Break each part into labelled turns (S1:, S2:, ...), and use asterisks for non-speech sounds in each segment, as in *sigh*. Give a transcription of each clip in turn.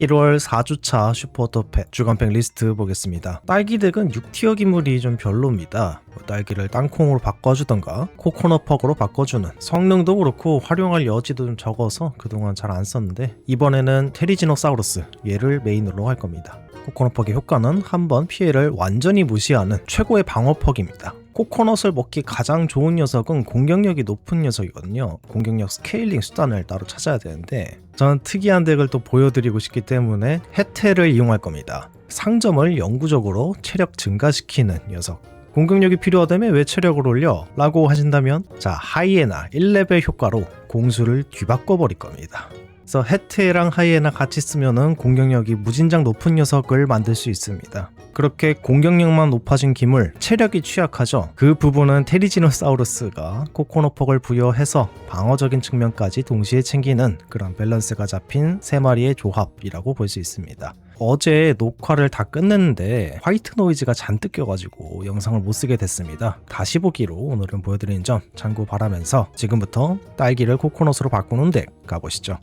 S1: 1월 4주차 슈퍼토펫 주간팩 리스트 보겠습니다. 딸기덱은 6티어 기물이 좀 별로입니다. 뭐 딸기를 땅콩으로 바꿔주던가 코코넛 퍽으로 바꿔주는 성능도 그렇고 활용할 여지도 좀 적어서 그동안 잘 안 썼는데 이번에는 테리지노사우루스 얘를 메인으로 할 겁니다. 코코넛 퍽의 효과는 한 번 피해를 완전히 무시하는 최고의 방어 퍽입니다. 코코넛을 먹기 가장 좋은 녀석은 공격력이 높은 녀석이거든요. 공격력 스케일링 수단을 따로 찾아야 되는데 저는 특이한 덱을 또 보여드리고 싶기 때문에 혜태를 이용할 겁니다. 상점을 영구적으로 체력 증가시키는 녀석. 공격력이 필요하다면 왜 체력을 올려? 라고 하신다면 자 하이에나 1레벨 효과로 공수를 뒤바꿔 버릴 겁니다. 그래서 혜태랑 하이에나 같이 쓰면은 공격력이 무진장 높은 녀석을 만들 수 있습니다. 그렇게 공격력만 높아진 기물, 체력이 취약하죠. 그 부분은 테리지노사우루스가 코코노폭을 부여해서 방어적인 측면까지 동시에 챙기는 그런 밸런스가 잡힌 세 마리의 조합이라고 볼 수 있습니다. 어제 녹화를 다 끝냈는데 화이트 노이즈가 잔뜩 껴가지고 영상을 못 쓰게 됐습니다. 다시 보기로 오늘은 보여드리는 점 참고 바라면서 지금부터 딸기를 코코넛으로 바꾸는 덱 가보시죠.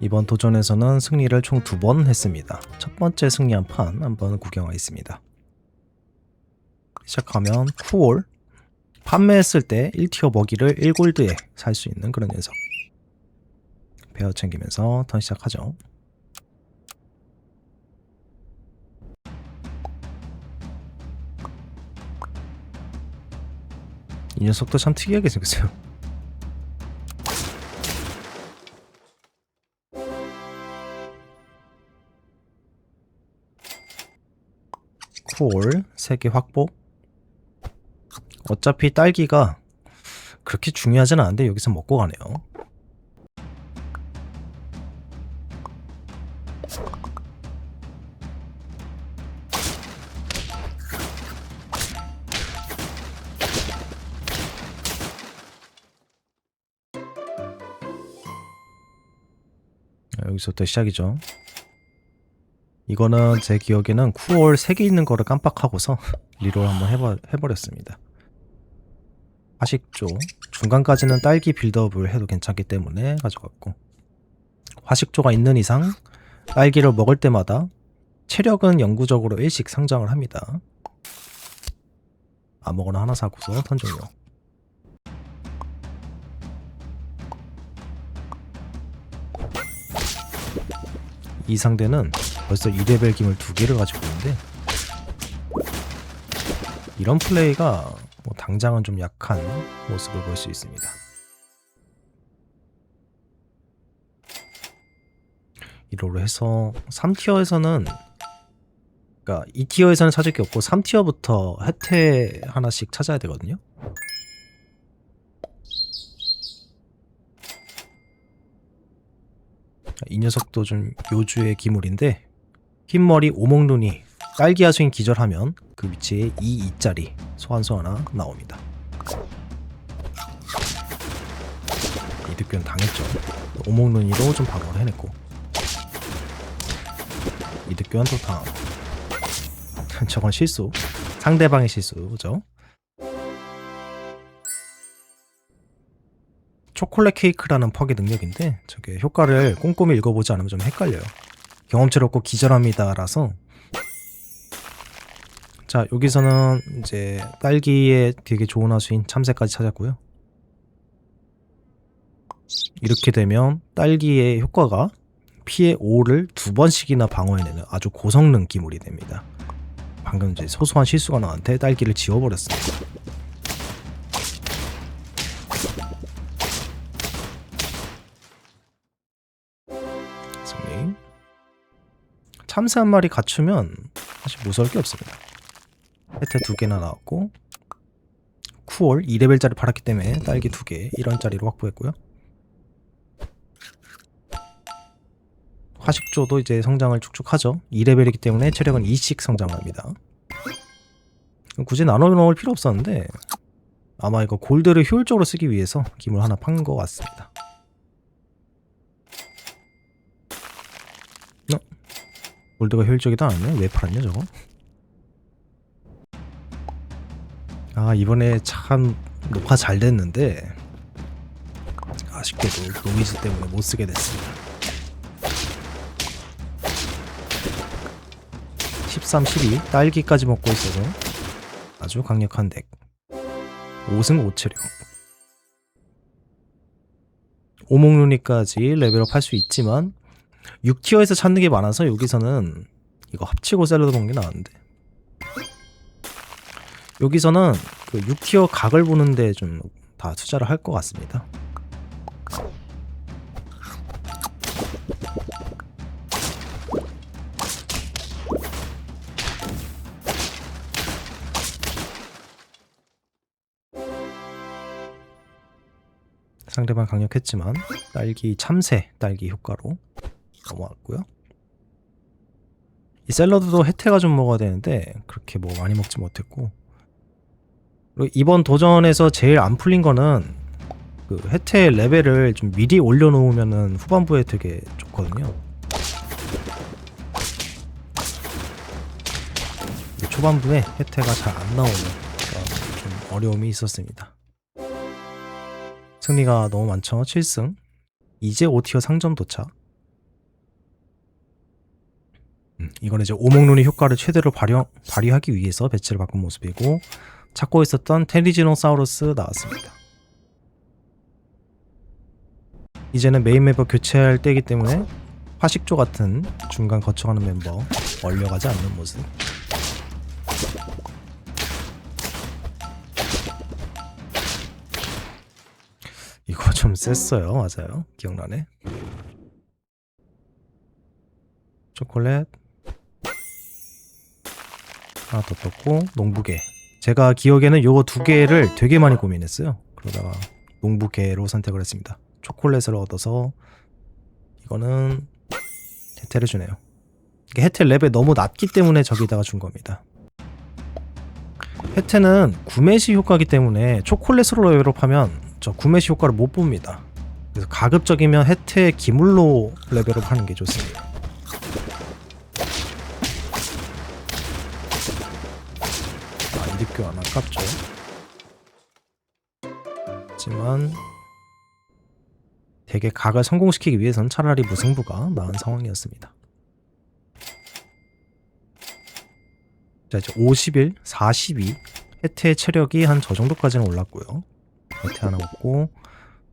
S1: 이번 도전에서는 승리를 총 두 번 했습니다. 첫 번째 승리한 판 한번 구경하겠습니다. 시작하면 쿠올 판매했을 때 1티어 먹이를 1골드에 살 수 있는 그런 녀석 베어 챙기면서 턴 시작하죠. 이 녀석도 참 특이하게 생겼어요. 쿨 3개 확보? 어차피 딸기가 그렇게 중요하진 않은데 여기서 먹고 가네요. 자, 여기서부터 시작이죠 이거는 제 기억에는 9월 3개 있는 거를 깜빡하고서 리롤 한번 해버, 해버렸습니다. 화식조 중간까지는 딸기 빌드업을 해도 괜찮기 때문에 가져갔고 화식조가 있는 이상 딸기를 먹을 때마다 체력은 영구적으로 1씩 상장을 합니다. 아무거나 하나 사고서 턴 종료. 이 상대는 벌써 2레벨 김을 두 개를 가지고 있는데 이런 플레이가 뭐 당장은 좀 약한 모습을 볼 수 있습니다. 이로로 해서 3티어에서는 그러니까 2티어에서는 찾을 게 없고 3티어부터 혜태 하나씩 찾아야 되거든요. 이 녀석도 좀 요주의 기물인데 흰머리 오목눈이 딸기 하수인 기절하면 그 위치에 2 2짜리 소환수 하나 나옵니다. 이득변 당했죠. 오목눈이로 좀 방어를 해냈고 이득교환 또 당하고 *laughs* 저건 실수 상대방의 실수죠. 초콜릿 케이크라는 퍽의 능력인데 저게 효과를 꼼꼼히 읽어보지 않으면 좀 헷갈려요. 경험치를 얻고 기절합니다라서 자 여기서는 이제 딸기에 되게 좋은 하수인 참새까지 찾았고요. 이렇게 되면 딸기의 효과가 피해 5를 두 번씩이나 방어해내는 아주 고성능 기물이 됩니다. 방금 이제 소소한 실수가 나한테 딸기를 지워버렸습니다. 참새 한 마리 갖추면 사실 무서울 게 없습니다. 혜태 두 개나 나왔고 쿠올 2레벨짜리 팔았기 때문에 딸기 두 개 1원짜리로 확보했고요. 화식조도 이제 성장을 쭉쭉 하죠. 2레벨이기 때문에 체력은 2씩 성장합니다. 굳이 나눠 넣을 필요 없었는데 아마 이거 골드를 효율적으로 쓰기 위해서 기물 하나 판 것 같습니다. 어? 골드가 효율적이도 않네? 왜 팔았냐 저거? 아 이번에 참 녹화 잘 됐는데 아쉽게도 노이즈 때문에 못 쓰게 됐습니다. 13, 12 딸기까지 먹고 있어도 아주 강력한 덱 5승 5체력 오목루니까지 레벨업 할 수 있지만 6티어에서 찾는 게 많아서 여기서는 이거 합치고 샐러드 먹는 게 나은데 여기서는 그 6티어 각을 보는데 좀 다 투자를 할 것 같습니다. 상대방 강력했지만 딸기 참새 딸기 효과로 넘어왔고요. 이 샐러드도 혜태가 좀 먹어야 되는데 그렇게 뭐 많이 먹지 못했고 그리고 이번 도전에서 제일 안 풀린 거는 그 혜태 레벨을 좀 미리 올려놓으면은 후반부에 되게 좋거든요. 초반부에 혜태가 잘 안 나오는 좀 어려움이 있었습니다. 승리가 너무 많죠. 7승. 이제 5티어 상점 도착. 음, 이건 이제 오목눈이 효과를 최대로 발휘, 발휘하기 위해서 배치를 바꾼 모습이고 찾고 있었던 테리지노사우루스 나왔습니다. 이제는 메인 멤버 교체할 때이기 때문에 화식조 같은 중간 거쳐가는 멤버 얼려가지 않는 모습. 이거 좀 셌어요. 맞아요. 기억나네. 초콜릿 하나 더 떴고 농부개 제가 기억에는 요거 두 개를 되게 많이 고민했어요. 그러다가 농부개로 선택을 했습니다. 초콜릿을 얻어서 이거는 혜태를 주네요. 이게 혜태 레벨 너무 낮기 때문에 저기다가 준 겁니다. 혜태는 구매 시 효과기 때문에 초콜릿으로 레벨업하면 저 구매 시 효과를 못 봅니다. 그래서 가급적이면 혜태 기물로 레벨업 하는 게 좋습니다 아, 이득 교환 아깝죠. 하지만 되게 각을 성공시키기 위해선 차라리 무승부가 나은 상황이었습니다. 자 이제 51, 42 혜태의 체력이 한 저 정도까지는 올랐고요. 혜태 하나 먹고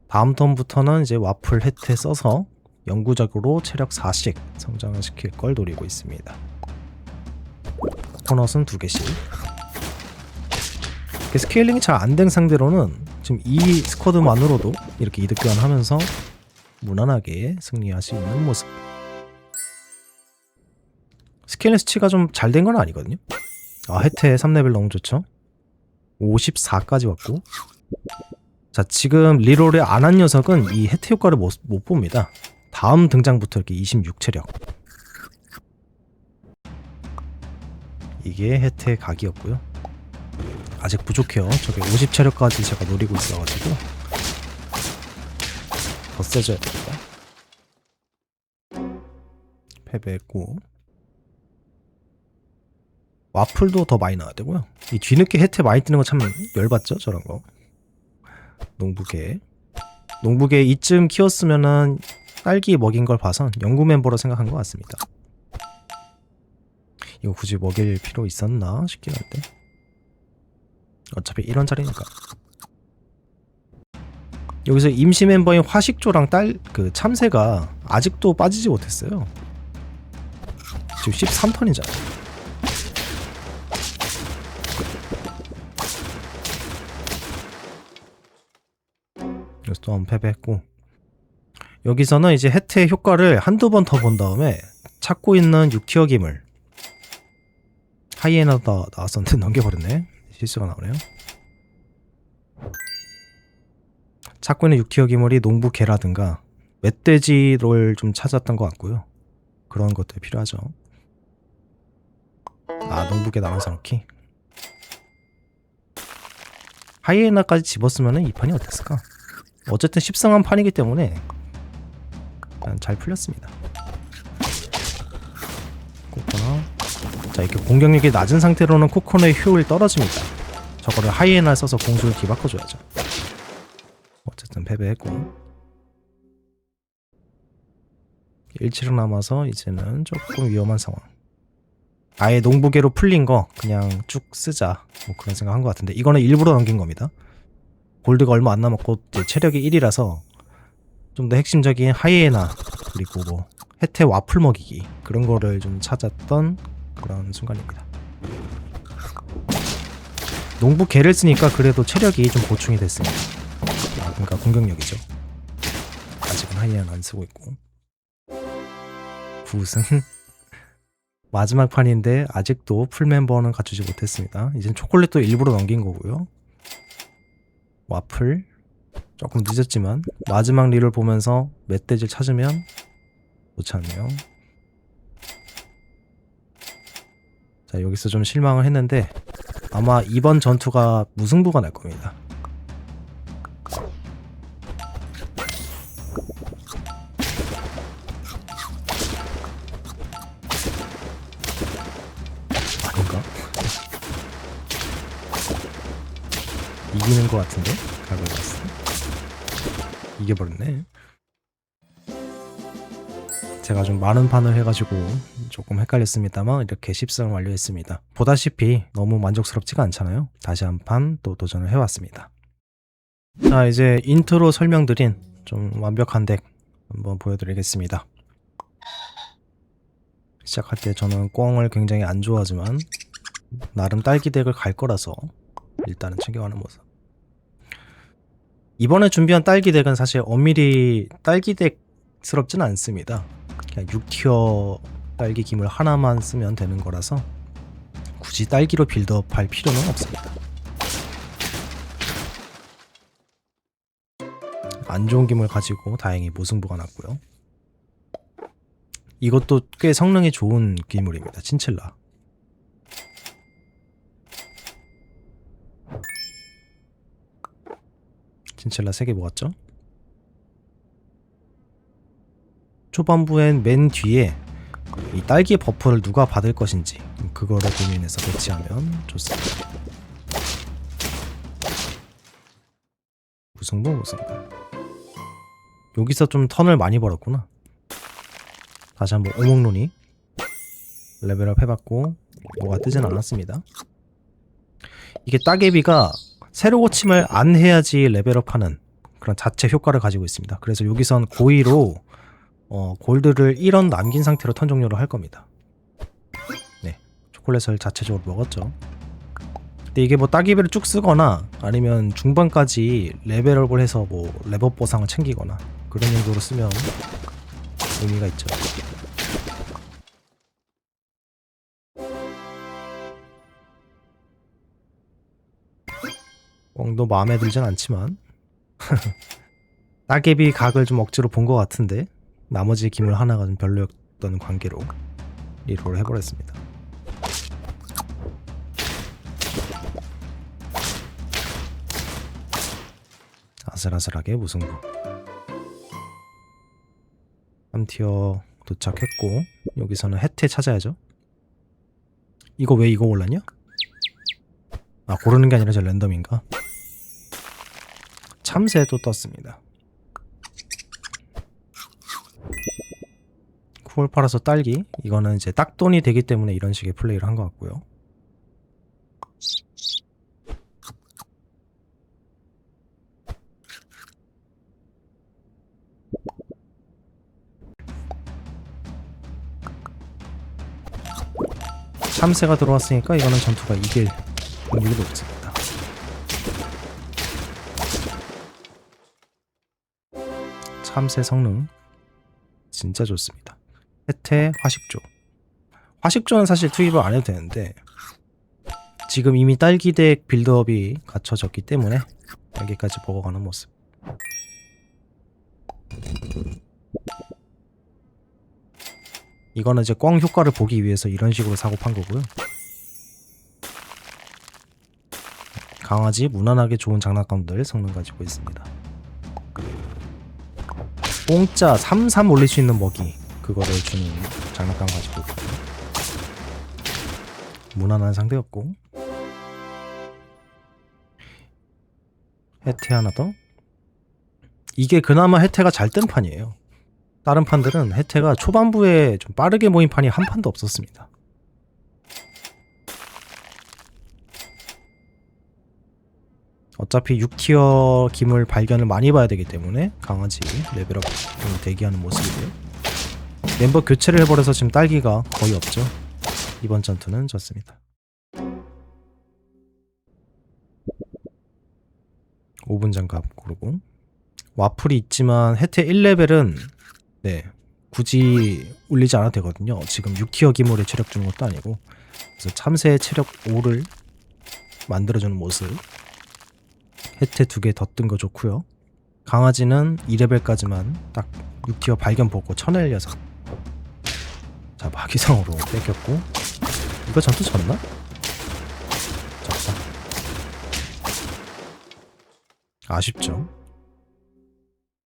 S1: 다음 턴부터는 이제 와플 혜태 써서 영구적으로 체력 4씩 성장을 시킬 걸 노리고 있습니다. 코넛은 두 개씩. 스케일링이 잘 안 된 상대로는 지금 이 스쿼드만으로도 이렇게 이득 교환하면서 무난하게 승리할 수 있는 모습. 스케일링 수치가 좀 잘 된 건 아니거든요. 아 혜태 3레벨 너무 좋죠. 54까지 왔고. 자 지금 리롤을 안 한 녀석은 이 혜태 효과를 못, 못 봅니다. 다음 등장부터 이렇게 26체력. 이게 혜태 각이었고요. 아직 부족해요. 저게 50체력까지 제가 노리고 있어가지고 더 세져야 됩니다. 패배했고 와플도 더 많이 나와야 되고요. 이 뒤늦게 혜태 많이 뜨는 거 참 열받죠? 저런 거. 농부계. 농부계 이쯤 키웠으면은 딸기 먹인 걸 봐선 연구 멤버로 생각한 것 같습니다. 이거 굳이 먹일 필요 있었나 싶긴 한데. 어차피 이런 자리니까. 여기서 임시 멤버인 화식조랑 딸 그 참새가 아직도 빠지지 못했어요. 지금 13턴이잖아. 여기서 또한번 패배했고 여기서는 이제 혜태 효과를 한두 번 더 본 다음에 찾고 있는 6티어 기물 하이에나다 나왔었는데 *laughs* 넘겨버렸네 실수가 나오네요. 찾고 있는 6티어 기물이 농부 개라든가 멧돼지를 좀 찾았던 것 같고요. 그런 것들이 필요하죠. 아 농부개 나눠서 넣기? 하이에나까지 집었으면 이 판이 어땠을까? 어쨌든 10승한 판이기 때문에 잘 풀렸습니다 코코넛 자 이렇게 공격력이 낮은 상태로는 코코넛의 효율이 떨어집니다. 저거를 하이에나를 써서 공수를 뒤바꿔줘야죠. 어쨌든 패배했고. 1치력 남아서 이제는 조금 위험한 상황. 아예 농부계로 풀린 거 그냥 쭉 쓰자. 뭐 그런 생각 한 것 같은데. 이거는 일부러 넘긴 겁니다. 골드가 얼마 안 남았고 체력이 1이라서 좀 더 핵심적인 하이에나 그리고 뭐 혜태 와플 먹이기 그런 거를 좀 찾았던 그런 순간입니다. 농부 개를 쓰니까 그래도 체력이 좀 보충이 됐습니다. 아, 그러니까 공격력이죠. 아직은 하이에나 안 쓰고 있고 부승 *laughs* 마지막 판인데 아직도 풀 멤버는 갖추지 못했습니다. 이젠 초콜릿도 일부러 넘긴 거고요. 와플 조금 늦었지만 마지막 릴을 보면서 멧돼지를 찾으면 못 찾네요. 자 여기서 좀 실망을 했는데 아마 이번 전투가 무승부가 날 겁니다. 아닌가? 이기는 것 같은데? 각을 봤어. 이겨버렸네. 제가 좀 많은 판을 해가지고 조금 헷갈렸습니다만 이렇게 10승을 완료했습니다. 보다시피 너무 만족스럽지가 않잖아요. 다시 한 판 또 도전을 해왔습니다. 자 이제 인트로 설명드린 좀 완벽한 덱 한번 보여드리겠습니다. 시작할 때 저는 꽝을 굉장히 안 좋아하지만 나름 딸기 덱을 갈 거라서 일단은 챙겨가는 모습. 이번에 준비한 딸기 덱은 사실 엄밀히 딸기 덱스럽진 않습니다. 그냥 6티어 딸기 기물 하나만 쓰면 되는 거라서 굳이 딸기로 빌드업 할 필요는 없습니다. 안 좋은 기물 가지고 다행히 무승부가 났고요. 이것도 꽤 성능이 좋은 기물입니다. 친칠라. 친칠라 3개 모았죠? 초반부엔 맨 뒤에 이 딸기 버프를 누가 받을 것인지 그거를 고민해서 배치하면 좋습니다. 무승부 무승부. 여기서 좀 턴을 많이 벌었구나. 다시 한번 오목론이 레벨업 해봤고 뭐가 뜨진 않았습니다. 이게 따개비가 새로 고침을 안 해야지 레벨업하는 그런 자체 효과를 가지고 있습니다. 그래서 여기선 고의로 어, 골드를 1원 남긴 상태로 턴 종료를 할 겁니다. 네, 초콜릿을 자체적으로 먹었죠. 근데 이게 뭐 따기비를 쭉 쓰거나 아니면 중반까지 레벨업을 해서 뭐 레버 보상을 챙기거나 그런 용도로 쓰면 의미가 있죠. 꽝도 마음에 들진 않지만 *laughs* 따개비 각을 좀 억지로 본 것 같은데 나머지 기물 하나가 좀 별로였던 관계로 리롤을 해버렸습니다. 아슬아슬하게 무승부. 3티어 도착했고 여기서는 혜태 찾아야죠. 이거 왜 이거 골랐냐? 아 고르는 게 아니라 저 랜덤인가? 참새도 떴습니다. 쿨 팔아서 딸기 이거는 이제 딱돈이 되기 때문에 이런 식의 플레이를 한 것 같고요. 참새가 들어왔으니까 이거는 전투가 이길 확률이 높습니다. 참새 성능 진짜 좋습니다. 혜태 화식조. 화식조는 사실 투입을 안 해도 되는데 지금 이미 딸기덱 빌드업이 갖춰졌기 때문에 딸기까지 먹어가는 모습. 이거는 이제 꽝 효과를 보기 위해서 이런 식으로 사고 판 거고요. 강아지 무난하게 좋은 장난감들 성능 가지고 있습니다. 공짜 33 올릴 수 있는 먹이 그거를 주는 장난감 가지고 무난한 상대였고 해태 하나 더 이게 그나마 해태가 잘 뜬 판이에요. 다른 판들은 해태가 초반부에 좀 빠르게 모인 판이 한 판도 없었습니다. 어차피 6티어 기물 발견을 많이 봐야 되기 때문에 강아지 레벨업 대기하는 모습이에요. 멤버 교체를 해버려서 지금 딸기가 거의 없죠. 이번 전투는 졌습니다. 5분 장갑 고르고 와플이 있지만 혜태 1레벨은 네 굳이 올리지 않아도 되거든요. 지금 6티어 기물에 체력 주는 것도 아니고 그래서 참새 체력 5를 만들어주는 모습 혜태 두 개 더 뜬 거 좋고요. 강아지는 2레벨까지만 딱 6티어 발견 보고 쳐낼 녀석. 자 마기성으로 뺏겼고 이거 전투 졌나? 졌다. 아쉽죠.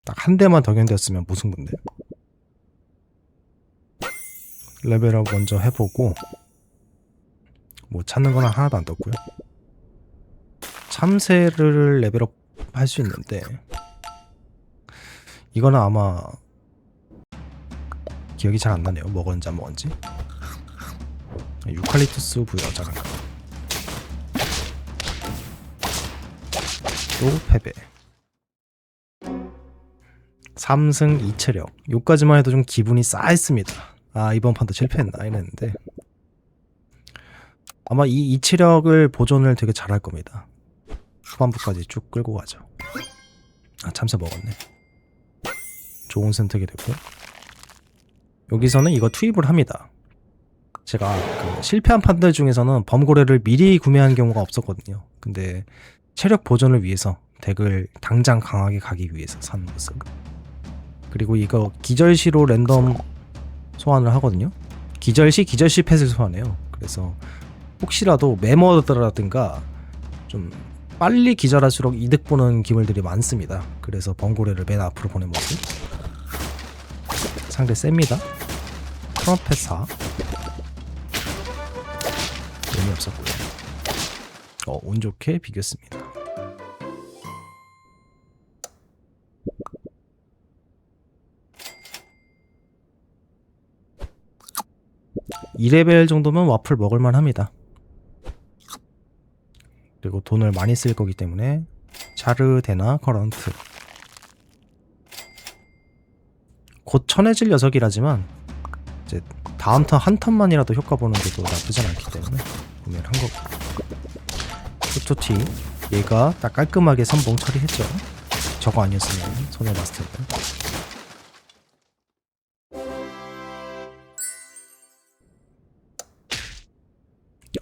S1: 딱 한 대만 더 견뎠으면 무승부인데. 레벨업 먼저 해보고 뭐 찾는 거는 하나도 안 떴고요. 참새를 레벨업 할 수 있는데 이거는 아마 기억이 잘 안 나네요. 먹었는지 안 먹었는지. 유칼립투스 부여자가 또 패배. 3승 2체력. 요까지만 해도 좀 기분이 싸했습니다. 아 이번 판도 실패했나 이랬는데 아마 이 2체력을 보존을 되게 잘할 겁니다. 후반부까지 쭉 끌고 가죠. 아 참새 먹었네. 좋은 선택이 됐고 여기서는 이거 투입을 합니다. 제가 그 실패한 판들 중에서는 범고래를 미리 구매한 경우가 없었거든요. 근데 체력 보존을 위해서 덱을 당장 강하게 가기 위해서 산 모습. 그리고 이거 기절시로 랜덤 소환을 하거든요. 기절시 기절시 펫을 소환해요. 그래서 혹시라도 메모드라든가 좀 빨리 기절할수록 이득 보는 기물들이 많습니다. 그래서 번고래를 맨 앞으로 보낸 모습. 상대 셉니다. 트럼펫 4. 의미 없었고요. 어, 운 좋게 비겼습니다. 이레벨 정도면 와플 먹을만 합니다. 그리고 돈을 많이 쓸 거기 때문에 자르데나 커런트 곧 천해질 녀석이라지만 이제 다음 턴 한 턴만이라도 효과 보는 게도 나쁘진 않기 때문에 구매를 한 거고. 후토티 얘가 딱 깔끔하게 선봉 처리했죠. 저거 아니었으면 손해 봤을 텐데.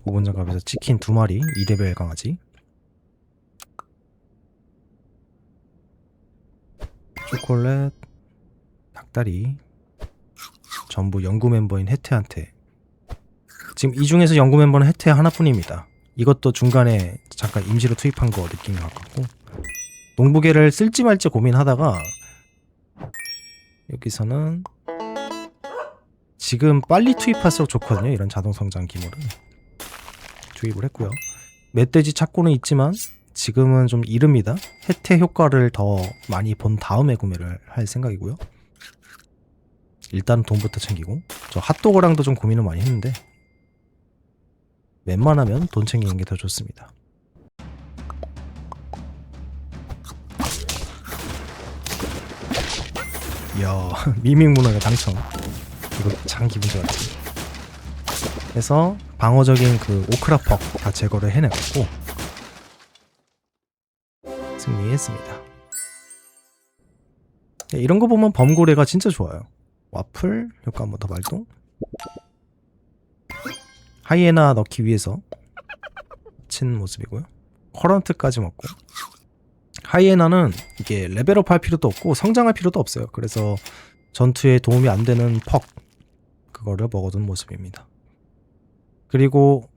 S1: 오분 장갑에서 치킨 두 마리 2레벨 강아지. 초콜릿 닭다리 전부 연구 멤버인 혜태한테 지금 이 중에서 연구 멤버는 혜태 하나뿐입니다. 이것도 중간에 잠깐 임시로 투입한 거것 같고 농부계를 쓸지 말지 고민하다가 여기서는 지금 빨리 투입할수록 좋거든요. 이런 자동 성장 기물은 투입을 했고요. 멧돼지 찾고는 있지만 지금은 좀 이릅니다. 혜태 효과를 더 많이 본 다음에 구매를 할 생각이고요. 일단 돈부터 챙기고 저 핫도그랑도 좀 고민을 많이 했는데 웬만하면 돈 챙기는 게 더 좋습니다. 이야 *laughs* 미밍 문화가 당첨. 이거 참 기분 좋았지. 그래서 방어적인 그 오크라퍽 다 제거를 해냈고 승리했습니다. 네, 이런 거 보면 범고래가 진짜 좋아요 와플 효과 한 번 더 발동. 하이에나 넣기 위해서 친 모습이고요. 커런트까지 먹고. 하이에나는 이게 레벨업 할 필요도 없고 성장할 필요도 없어요. 그래서 전투에 도움이 안 되는 퍽 그거를 먹어둔 모습입니다. 그리고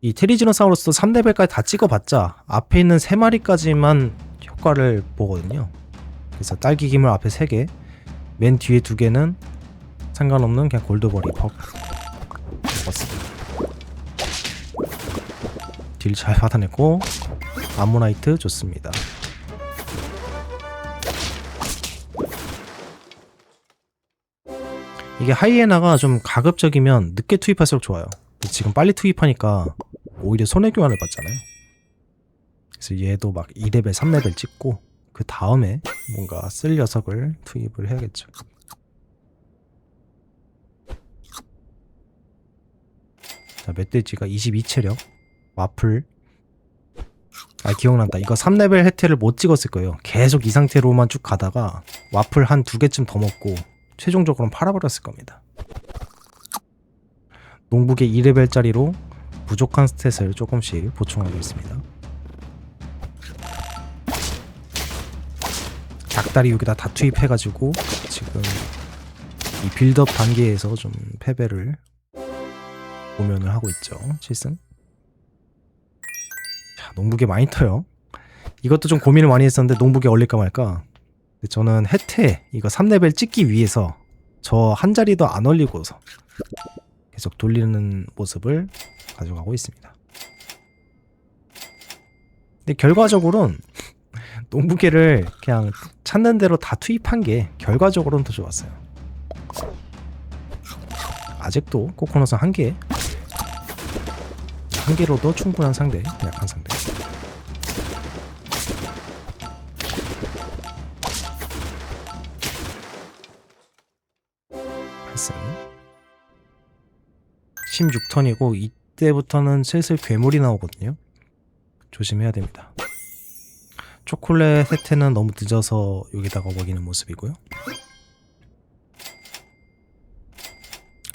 S1: 이 테리지노사우루스 3레벨까지 다 찍어봤자 앞에 있는 3마리까지만 효과를 보거든요. 그래서 딸기 기물 앞에 3개 맨 뒤에 두 개는 상관없는 그냥 골드버리 퍽 먹었습니다. 딜 잘 받아냈고 암모나이트 좋습니다. 이게 하이에나가 좀 가급적이면 늦게 투입할수록 좋아요. 지금 빨리 투입하니까 오히려 손해 교환을 받잖아요. 그래서 얘도 막 2레벨, 3레벨 찍고 그 다음에 뭔가 쓸 녀석을 투입을 해야겠죠. 자, 멧돼지가 22체력, 와플. 아, 기억난다. 이거 3레벨 혜태를 못 찍었을 거예요. 계속 이 상태로만 쭉 가다가 와플 한 두 개쯤 더 먹고 최종적으로는 팔아버렸을 겁니다. 농북의 2레벨짜리로 부족한 스탯을 조금씩 보충하고 있습니다. 닭다리 여기다 다 투입해가지고 지금 이 빌드업 단계에서 좀 패배를 고면을 하고 있죠. 7승. 자, 농북에 많이 터요. 이것도 좀 고민을 많이 했었는데 농북에 올릴까 말까. 근데 저는 혜태 이거 3레벨 찍기 위해서 저 한 자리도 안 올리고서 계속 돌리는 모습을 가져가고 있습니다. 근데 결과적으로는 농부계를 그냥 찾는 대로 다 투입한 게 결과적으로는 더 좋았어요. 아직도 코코넛은 한 개, 한 개로도 충분한 상대, 약한 상대. 팔승. 16턴이고 이때부터는 슬슬 괴물이 나오거든요. 조심해야 됩니다. 초콜릿 혜태는 너무 늦어서 여기다가 먹이는 모습이고요.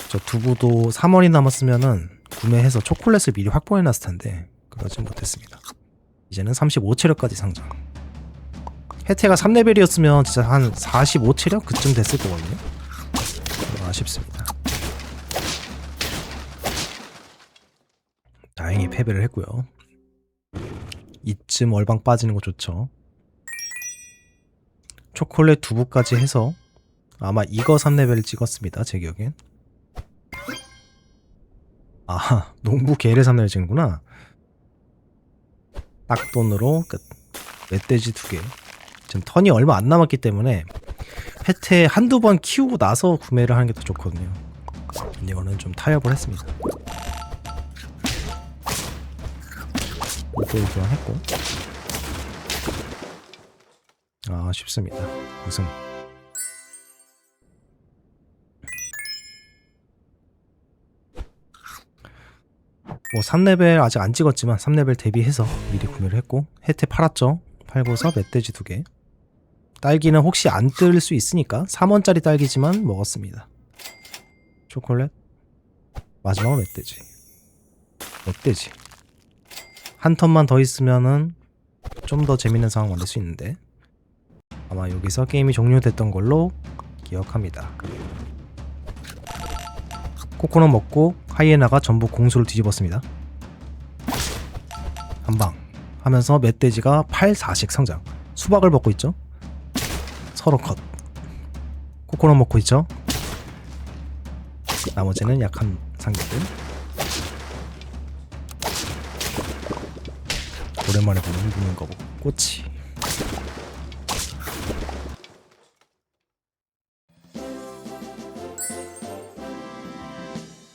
S1: 저 두부도 3원이 남았으면은 구매해서 초콜릿을 미리 확보해놨을 텐데 그러지 못했습니다. 이제는 35체력까지 상승. 혜태가 3레벨이었으면 진짜 한 45체력 그쯤 됐을 거거든요. 좀 아쉽습니다. 다행히 패배를 했고요. 이쯤 얼방 빠지는 거 좋죠. 초콜릿 두부까지 해서 아마 이거 3레벨을 찍었습니다. 제 기억엔. 아, 농부 개를 3레벨 찍는구나. 딱 돈으로 끝. 멧돼지 두 개. 지금 턴이 얼마 안 남았기 때문에 혜태 한두 번 키우고 나서 구매를 하는 게 더 좋거든요. 이거는 좀 타협을 했습니다. 이걸 교환했고. 아 쉽습니다. 우승. 뭐 3레벨 아직 안 찍었지만 3레벨 대비해서 미리 구매를 했고 혜태 팔았죠? 팔고서 멧돼지 두개. 딸기는 혹시 안 뜰 수 있으니까 3원짜리 딸기지만 먹었습니다. 초콜릿? 마지막은 멧돼지. 멧돼지 한 턴만 더 있으면은 좀 더 재밌는 상황 만들 수 있는데 아마 여기서 게임이 종료됐던 걸로 기억합니다. 코코넛 먹고 하이에나가 전부 공수를 뒤집었습니다. 한방 하면서 멧돼지가 8, 4씩 성장. 수박을 먹고 있죠. 서로 컷. 코코넛 먹고 있죠. 나머지는 약한 상대들. 오랜만에 보는 거 보고 꼬치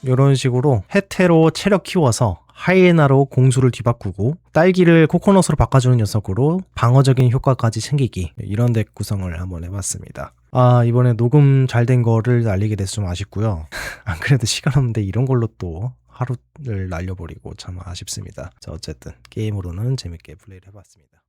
S1: 이런 식으로 해태로 체력 키워서 하이에나로 공수를 뒤바꾸고 딸기를 코코넛으로 바꿔주는 녀석으로 방어적인 효과까지 챙기기 이런 덱 구성을 한번 해봤습니다. 아 이번에 녹음 잘 된 거를 돼서 좀 아쉽고요. *laughs* 안 그래도 시간 없는데 이런 걸로 또 하루를 날려버리고 참 아쉽습니다. 자 어쨌든 게임으로는 재밌게 플레이를 해봤습니다.